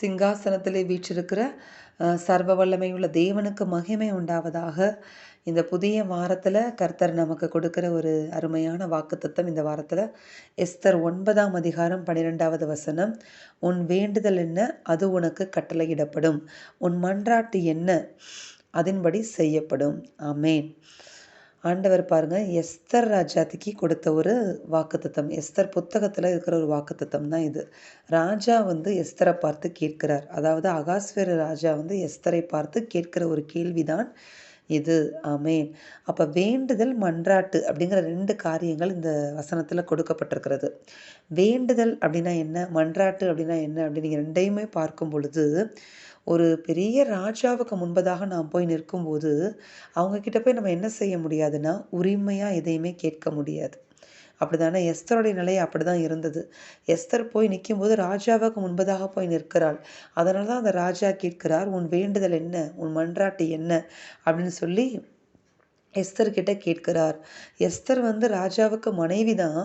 சிங்காசனத்திலே வீற்றிருக்கிற சர்வ வல்லமையுள்ள தேவனுக்கு மகிமை உண்டாவதாக இந்த புதிய வாரத்தில் கர்த்தர் நமக்கு கொடுக்கிற ஒரு அருமையான வாக்குத்தத்தம் இந்த வாரத்தில். எஸ்தர் ஒன்பதாம் அதிகாரம் பன்னிரெண்டாவது வசனம் உன் வேண்டுதல் என்ன? அது உனக்கு கட்டளையிடப்படும். உன் மன்றாட்டு என்ன? அதன்படி செய்யப்படும். ஆமேன். ஆண்டவர் பாருங்க எஸ்தர் ராஜாத்துக்கு கொடுத்த ஒரு வாக்குத்தத்தம். எஸ்தர் புத்தகத்தில் இருக்கிற ஒரு வாக்குத்தத்தம் தான் இது. ராஜா வந்து எஸ்தரை பார்த்து கேட்கிறார். அதாவது அகாஸ்வர ராஜா வந்து எஸ்தரை பார்த்து கேட்கிற ஒரு கேள்விதான் இது. ஆமேன். அப்போ வேண்டுதல் மன்றாட்டு அப்படிங்கிற ரெண்டு காரியங்கள் இந்த வசனத்தில் கொடுக்கப்பட்டிருக்கிறது. வேண்டுதல் அப்படின்னா என்ன? மன்றாட்டு அப்படின்னா என்ன? அப்படின்னு நீங்கள் ரெண்டையுமே பார்க்கும் பொழுது ஒரு பெரிய ராஜாவுக்கு முன்பதாக நாம் போய் நிற்கும்போது அவங்கக்கிட்ட போய் நம்ம என்ன செய்ய முடியாதுன்னா உரிமையாக எதையுமே கேட்க முடியாது. அப்படிதானே எஸ்தருடைய நிலை அப்படிதான் இருந்தது. எஸ்தர் போய் நிற்கும்போது ராஜாவுக்கு முன்பதாக போய் நிற்கிறாள். அதனால தான் அந்த ராஜா கேட்கிறார் உன் வேண்டுதல் என்ன? உன் மன்றாட்டு என்ன? அப்படின்னு சொல்லி எஸ்தர் கிட்ட கேட்கிறார். எஸ்தர் வந்து ராஜாவுக்கு மனைவி தான்.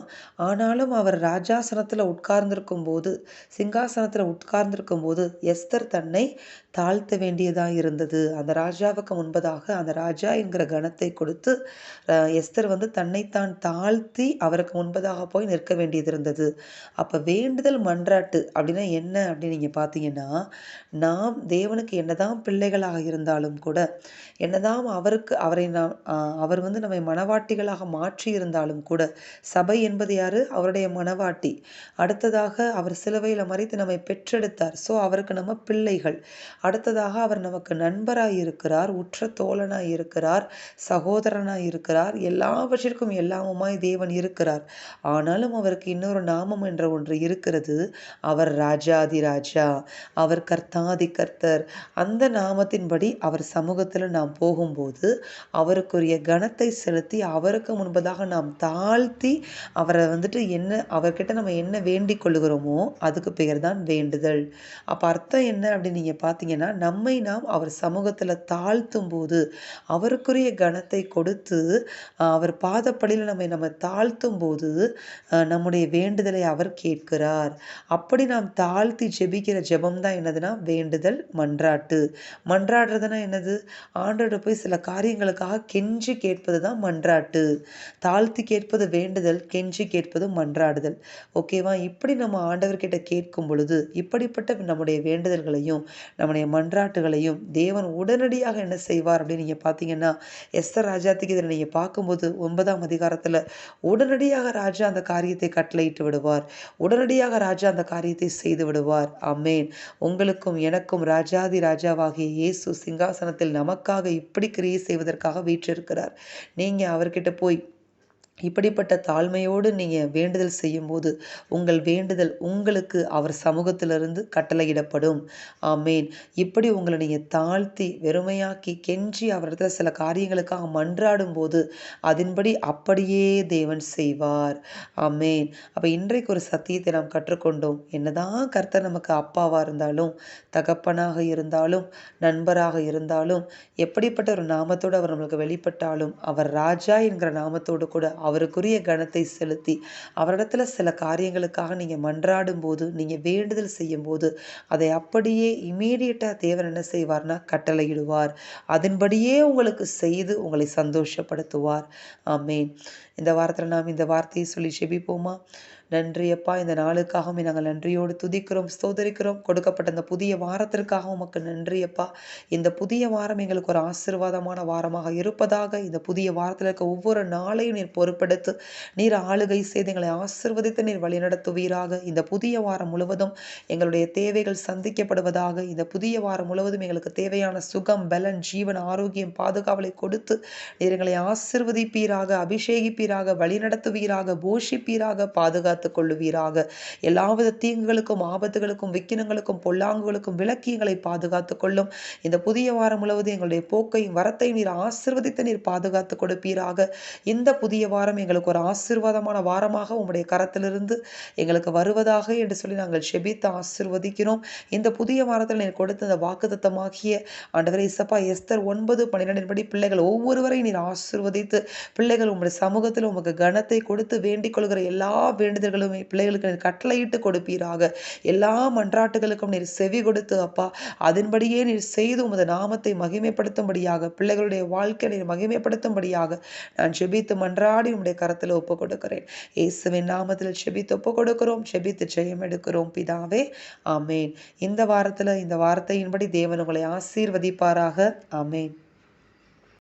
ஆனாலும் அவர் ராஜாசனத்தில் உட்கார்ந்திருக்கும் போது சிங்காசனத்தில் உட்கார்ந்திருக்கும் போது எஸ்தர் தன்னை தாழ்த்த வேண்டியதாக இருந்தது. அந்த ராஜாவுக்கு முன்பதாக அந்த ராஜா என்கிற கணத்தை கொடுத்து எஸ்தர் வந்து தன்னைத்தான் தாழ்த்தி அவருக்கு முன்பதாக போய் நிற்க வேண்டியது இருந்தது அப்போ வேண்டுதல் மன்றாட்டு அப்படின்னா என்ன அப்படின்னு நீங்கள் பார்த்தீங்கன்னா நாம் தேவனுக்கு என்னதான் பிள்ளைகளாக இருந்தாலும் கூட என்னதான் அவருக்கு அவரை நாம் அவர் வந்து நம்மை மனவாட்டிகளாக மாற்றி இருந்தாலும் கூட சபை என்பது யார்? அவருடைய மனவாட்டி. அடுத்ததாக அவர் சிலுவையில் மறைத்து நம்மை பெற்றெடுத்தார். ஸோ அவருக்கு நம்ம பிள்ளைகள். அடுத்ததாக அவர் நமக்கு நண்பராக இருக்கிறார் உற்ற தோழனாக இருக்கிறார் சகோதரனாக இருக்கிறார். எல்லாவற்றிற்கும் எல்லாமுமாய் தேவன் இருக்கிறார். ஆனாலும் அவருக்கு இன்னொரு நாமம் என்ற ஒன்று இருக்கிறது. அவர் ராஜாதி ராஜா அவர் கர்த்தாதி கர்த்தர். அந்த நாமத்தின்படி அவர் சமூகத்தில் நாம் போகும்போது அவருக்கு ஒரு அவருக்குரிய கணத்தை செலுத்தி அவருக்கு முன்பதாக நாம் தாழ்த்தி அவரை வந்துட்டு என்ன அவர்கிட்ட நம்ம என்ன வேண்டிக் கொள்ளுகிறோமோ அதுக்கு பெயர் தான் வேண்டுதல். அப்போ அர்த்தம் என்ன அப்படின்னு நீங்கள் பார்த்தீங்கன்னா நம்மை நாம் அவர் சமூகத்தில் தாழ்த்தும் போது அவருக்குரிய கணத்தை கொடுத்து அவர் பாதப்படியில் நம்மை நம்ம தாழ்த்தும் போது நம்முடைய வேண்டுதலை அவர் கேட்கிறார். அப்படி நாம் தாழ்த்தி ஜெபிக்கிற ஜெபம் தான் என்னதுன்னா வேண்டுதல் மன்றாட்டு. மன்றாடுறதுனா என்னது? ஆண்டோட போய் சில காரியங்களுக்காக கெஞ்சி கேட்பது தான் மன்றாட்டு. தாழ்த்தி கேட்பது வேண்டுதல் கெஞ்சி கேட்பது மன்றாடுதல். ஓகேவா இப்படி நம்ம ஆண்டவர்கிட்ட கேட்கும் பொழுது இப்படிப்பட்ட நம்முடைய வேண்டுதல்களையும் நம்முடைய மன்றாட்டுகளையும் தேவன் உடனடியாக என்ன செய்வார் அப்படின்னு நீங்கள் பார்த்தீங்கன்னா எஸ்தர் ராஜாத்துக்கு இதில் நீங்கள் பார்க்கும்போது ஒன்பதாம் அதிகாரத்தில் உடனடியாக ராஜா அந்த காரியத்தை கட்டளையிட்டு விடுவார். உடனடியாக ராஜா அந்த காரியத்தை செய்து விடுவார். அமேன் உங்களுக்கும் எனக்கும் ராஜாதி ராஜாவாகிய இயேசு சிங்காசனத்தில் நமக்காக இப்படி கிரியை செய்வதற்காக வீற்றிருக்கிறார். இருக்கிறார் நீங்கள் அவர்கிட்ட போய் இப்படிப்பட்ட தாழ்மையோடு நீங்கள் வேண்டுதல் செய்யும்போது உங்கள் வேண்டுதல் உங்களுக்கு அவர் சமூகத்திலிருந்து கட்டளையிடப்படும். ஆமேன். இப்படி உங்களை நீங்கள் தாழ்த்தி வெறுமையாக்கி கெஞ்சி அவரிடத்துல சில காரியங்களுக்காக மன்றாடும் போது அதன்படி அப்படியே தேவன் செய்வார். ஆமேன். அப்போ இன்றைக்கு ஒரு சத்தியத்தை நாம் கற்றுக்கொண்டோம். என்னதான் கர்த்தர் நமக்கு அப்பாவாக இருந்தாலும் தகப்பனாக இருந்தாலும் நண்பராக இருந்தாலும் எப்படிப்பட்ட ஒரு நாமத்தோடு அவர் நம்மளுக்கு வெளிப்பட்டாலும் அவர் ராஜா என்கிற நாமத்தோடு கூட அவருக்குரிய கணத்தை செலுத்தி அவரிடத்துல சில காரியங்களுக்காக நீங்கள் மன்றாடும் போது நீங்கள் வேண்டுதல் செய்யும் போது அதை அப்படியே இமீடியட்டாக தேவன் என்ன செய்வார்னா கட்டளையிடுவார். அதன்படியே உங்களுக்கு செய்து உங்களை சந்தோஷப்படுத்துவார். ஆமேன். இந்த வாரத்தில் நாம் இந்த வார்த்தையை சொல்லி செபிப்போமா? நன்றியப்பா. இந்த நாளுக்காகவும் நாங்கள் நன்றியோடு துதிக்கிறோம் ஸ்தோதரிக்கிறோம். கொடுக்கப்பட்ட இந்த புதிய வாரத்திற்காக உமக்கு நன்றியப்பா. இந்த புதிய வாரம் எங்களுக்கு ஒரு ஆசீர்வாதமான வாரமாக இருப்பதாக இந்த புதிய வாரத்தில் இருக்க ஒவ்வொரு நாளையும் நீர் பொறுப்பெடுத்து நீர் ஆளுகை செய்து எங்களை ஆசிர்வதித்து நீர் வழிநடத்துவீராக இந்த புதிய வாரம் முழுவதும் எங்களுடைய தேவைகள் சந்திக்கப்படுவதாக இந்த புதிய வாரம் முழுவதும் எங்களுக்கு தேவையான சுகம் பலன் ஜீவன் ஆரோக்கியம் பாதுகாவலை கொடுத்து நீர் எங்களை ஆசிர்வதிப்பீராக அபிஷேகிப்பீராக வழிநடத்துவீராக போஷிப்பீராக காத்து கொள்ளுவீராக. எல்லாவித தீங்குகளுக்கும் ஆபத்துகளுக்கும் விக்கினங்களுக்கும் பொல்லாங்குகளுக்கும் விளக்கியங்களை எங்களை பாதுகாத்துக் கொள்ளும். இந்த புதிய வாரம் முழுவதும் எங்களுடைய போக்கையும் வரத்தையும் நீர் ஆசிர்வதித்து நீர் பாதுகாத்து கொடுப்பீராக. இந்த புதிய வாரம் எங்களுக்கு ஒரு ஆசீர்வாதமான வாரமாக உங்களுடைய கரத்திலிருந்து எங்களுக்கு வருவதாக என்று சொல்லி நாங்கள் செபித்து ஆசிர்வதிக்கிறோம். இந்த புதிய வாரத்தில் நீர் கொடுத்த இந்த வாக்குத்தத்தமாகிய ஆண்டவரை இசப்பா எஸ்தர் ஒன்பது பன்னிரெண்டின் படி பிள்ளைகள் ஒவ்வொருவரையும் நீர் ஆசிர்வதித்து பிள்ளைகள் உங்களுடைய சமூகத்தில் உமக்கு கனத்தை கொடுத்து வேண்டிக் கொள்கிற எல்லா வேண்டுதல் மனிதர்களும் பிள்ளைகளுக்கு கட்டளையிட்டு கொடுப்பீராக. எல்லா மன்றாட்டுகளுக்கும் நீர் செவி கொடுத்து அப்பா அதன்படியே நீர் செய்து உமது நாமத்தை மகிமைப்படுத்தும்படியாக பிள்ளைகளுடைய வாழ்க்கை நீர் மகிமைப்படுத்தும்படியாக நான் செபித்து மன்றாடி உம்முடைய கரத்தில் ஒப்பு கொடுக்கிறேன். இயேசுவின் நாமத்தில் செபித்து ஒப்பு கொடுக்கிறோம் செபித்து ஜெயம் எடுக்கிறோம் பிதாவே. ஆமேன். இந்த வாரத்தில் இந்த வார்த்தையின்படி தேவன் உங்களை ஆசீர்வதிப்பாராக. ஆமேன்.